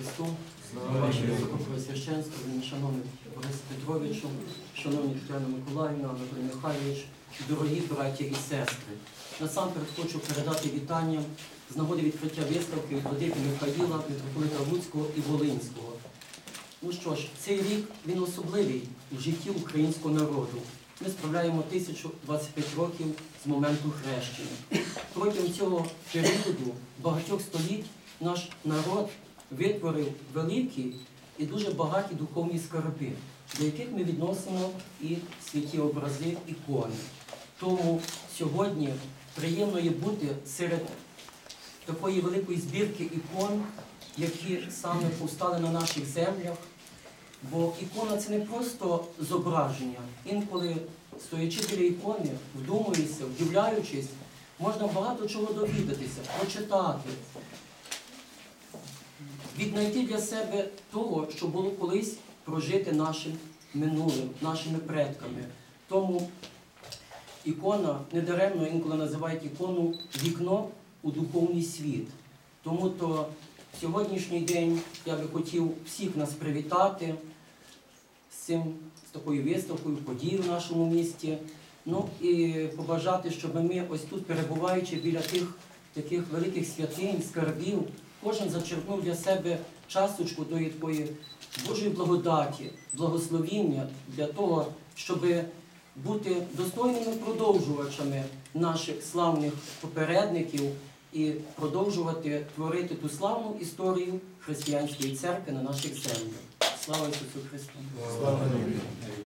Христу, ваше високопресвященство, шановний Борис Петровичу, шановні Тетяна Миколаївна, Анатолій Михайлович, дорогі браті і сестри. Насамперед хочу передати вітання з нагоди відкриття виставки від Владики Михаїла, митрополита Луцького і Волинського. Ну що ж, цей рік він особливий в житті українського народу. Ми справляємо 1025 років з моменту хрещення. Протягом цього періоду багатьох століть наш народ витворив великі і дуже багаті духовні скарби, до яких ми відносимо і святі образи ікони. Тому сьогодні приємно є бути серед такої великої збірки ікон, які саме повстали на наших землях. Бо ікона це не просто зображення. Інколи, стоячи біля ікони, вдумуючися, вдивляючись, можна багато чого довідатися, прочитати, віднайти для себе того, що було колись прожити нашим минулим, нашими предками. Тому ікона недаремно інколи називають ікону вікно у духовний світ. Тому то сьогоднішній день я би хотів всіх нас привітати з цим, з такою виставкою, подією в нашому місті. Ну і побажати, щоб ми ось тут, перебуваючи біля тих таких великих святинь, скарбів, кожен зачерпнув для себе часточку тої такої Божої благодаті, благословіння для того, щоб бути достойними продовжувачами наших славних попередників і продовжувати творити ту славну історію християнської церкви на наших землях. Слава Ісусу Христу!